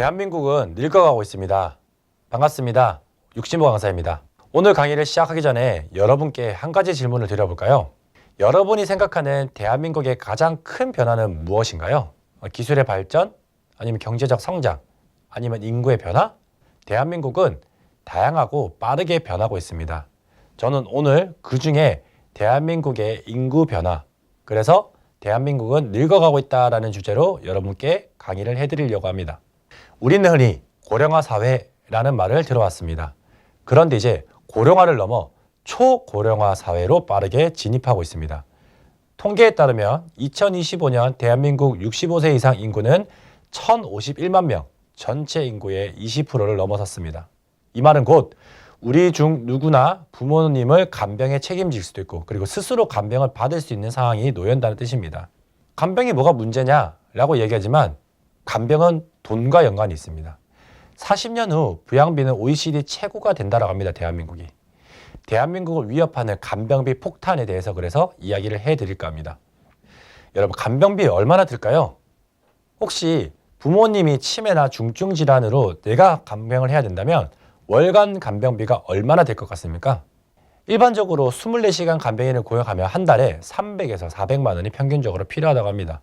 대한민국은 늙어가고 있습니다. 반갑습니다. 육신보 강사입니다. 오늘 강의를 시작하기 전에 여러분께 한 가지 질문을 드려볼까요? 여러분이 생각하는 대한민국의 가장 큰 변화는 무엇인가요? 어, 기술의 발전? 아니면 경제적 성장? 아니면 인구의 변화? 대한민국은 다양하고 빠르게 변하고 있습니다. 저는 오늘 그 중에 대한민국의 인구 변화, 그래서 대한민국은 늙어가고 있다라는 주제로 여러분께 강의를 해드리려고 합니다. 우리는 흔히 고령화 사회라는 말을 들어왔습니다. 그런데 이제 고령화를 넘어 초고령화 사회로 빠르게 진입하고 있습니다. 통계에 따르면 2025년 대한민국 65세 이상 인구는 1,051만 명, 전체 인구의 20%를 넘어섰습니다. 이 말은 곧 우리 중 누구나 부모님을 간병에 책임질 수도 있고 그리고 스스로 간병을 받을 수 있는 상황이 놓연다는 뜻입니다. 간병이 뭐가 문제냐라고 얘기하지만 간병은 돈과 연관이 있습니다. 40년 후 부양비는 OECD 최고가 된다라고 합니다. 대한민국이. 대한민국을 위협하는 간병비 폭탄에 대해서 그래서 이야기를 해드릴까 합니다. 여러분 간병비 얼마나 들까요? 혹시 부모님이 치매나 중증 질환으로 내가 간병을 해야 된다면 월간 간병비가 얼마나 될 것 같습니까? 일반적으로 24시간 간병인을 고용하면 한 달에 300에서 400만 원이 평균적으로 필요하다고 합니다.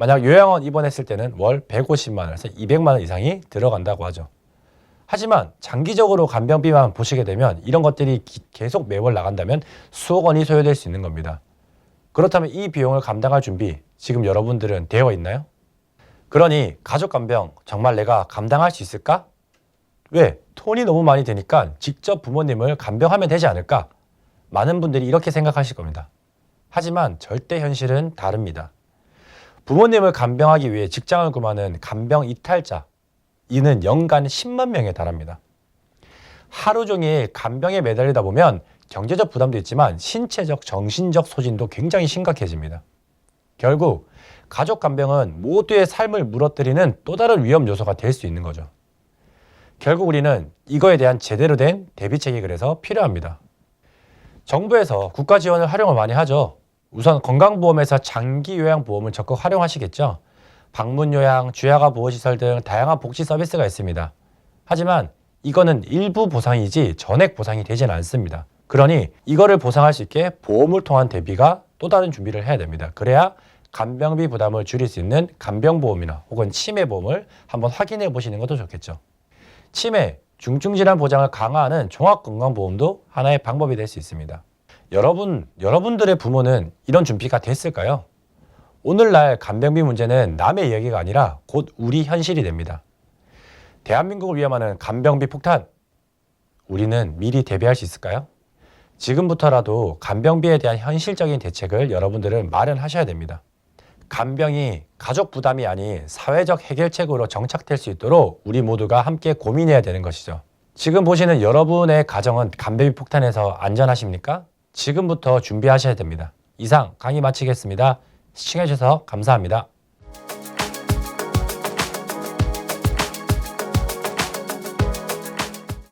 만약 요양원 입원했을 때는 월 150만 원에서 200만 원 이상이 들어간다고 하죠. 하지만 장기적으로 간병비만 보시게 되면 이런 것들이 기- 계속 매월 나간다면 수억 원이 소요될 수 있는 겁니다. 그렇다면 이 비용을 감당할 준비 지금 여러분들은 되어 있나요? 그러니 가족 간병 정말 내가 감당할 수 있을까? 왜? 돈이 너무 많이 드니까 직접 부모님을 간병하면 되지 않을까? 많은 분들이 이렇게 생각하실 겁니다. 하지만 절대 현실은 다릅니다. 부모님을 간병하기 위해 직장을 그만은 간병 이탈자 이는 연간 10만 명에 달합니다. 하루 종일 간병에 매달리다 보면 경제적 부담도 있지만 신체적, 정신적 소진도 굉장히 심각해집니다. 결국 가족 간병은 모두의 삶을 무너뜨리는 또 다른 위험 요소가 될 수 있는 거죠. 결국 우리는 이거에 대한 제대로 된 대비책이 그래서 필요합니다. 정부에서 국가 지원을 활용을 많이 하죠. 우선 건강보험에서 장기 요양 보험을 적극 활용하시겠죠. 방문 요양, 주야가 보호시설 등 다양한 복지 서비스가 있습니다. 하지만 이거는 일부 보상이지 전액 보상이 되지는 않습니다. 그러니 이거를 보상할 수 있게 보험을 통한 대비가 또 다른 준비를 해야 됩니다. 그래야 간병비 부담을 줄일 수 있는 간병보험이나 혹은 치매보험을 한번 확인해 보시는 것도 좋겠죠. 치매, 중증질환 보장을 강화하는 종합건강보험도 하나의 방법이 될 수 있습니다. 여러분, 여러분들의 부모는 이런 준비가 됐을까요? 오늘날 간병비 문제는 남의 이야기가 아니라 곧 우리 현실이 됩니다. 대한민국을 위험하는 간병비 폭탄, 우리는 미리 대비할 수 있을까요? 지금부터라도 간병비에 대한 현실적인 대책을 여러분들은 마련하셔야 됩니다. 간병이 가족 부담이 아닌 사회적 해결책으로 정착될 수 있도록 우리 모두가 함께 고민해야 되는 것이죠. 지금 보시는 여러분의 가정은 간병비 폭탄에서 안전하십니까? 지금부터 준비하셔야 됩니다. 이상 강의 마치겠습니다. 시청해주셔서 감사합니다.